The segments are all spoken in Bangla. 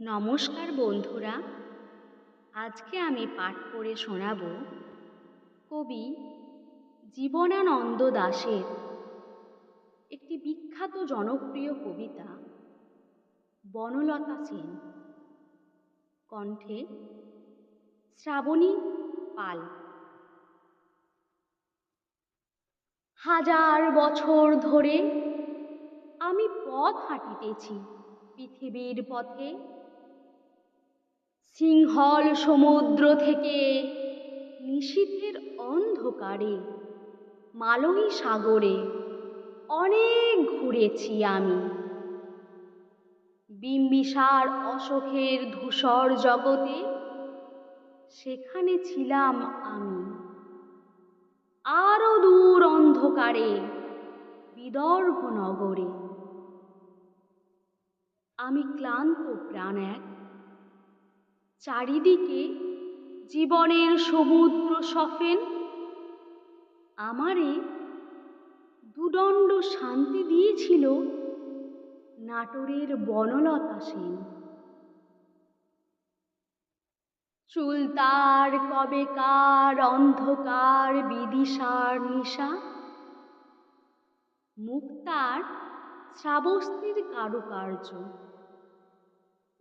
নমস্কার বন্ধুরা। আজকে আমি পাঠ করে শোনাব কবি জীবনানন্দ দাশের একটি বিখ্যাত জনপ্রিয় কবিতা, বনলতা সেন। কণ্ঠে শ্রাবণী পাল। হাজার বছর ধরে আমি পথ হাঁটিতেছি পৃথিবীর পথে। সিংহল সমুদ্র থেকে নিশীথের অন্ধকারে, মালয়ী সাগরে অনেক ঘুরেছি আমি। বিম্বিসার অশোকের ধূসর জগতে সেখানে ছিলাম আমি। আরও দূর অন্ধকারে, বিদর্ভ নগরে। আমি ক্লান্ত প্রাণ এক চারিদিকে জীবনের সমুদ্র সফেন। আমারে দুদণ্ড শান্তি দিয়েছিল নাটোরের বনলতা সেন। চুল তার কবেকার, অন্ধকার, বিদিশার নিশা। মুক্তার শ্রাবস্তির কারুকার্য।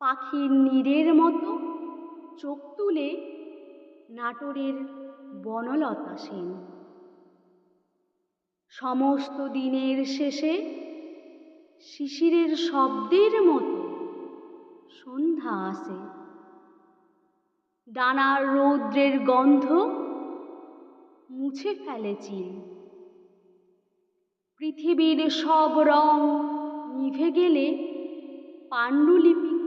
পাখির নীড়ের মতো চোখ তুলে নাটোরের বনলতা সেন। সমস্ত দিনের শেষে শিশিরের শব্দের মতো সন্ধ্যা আসে। ডানার রৌদ্রের গন্ধ মুছে ফেলে চিল পৃথিবীর সব রং নিভে গেলে পাণ্ডুলিপি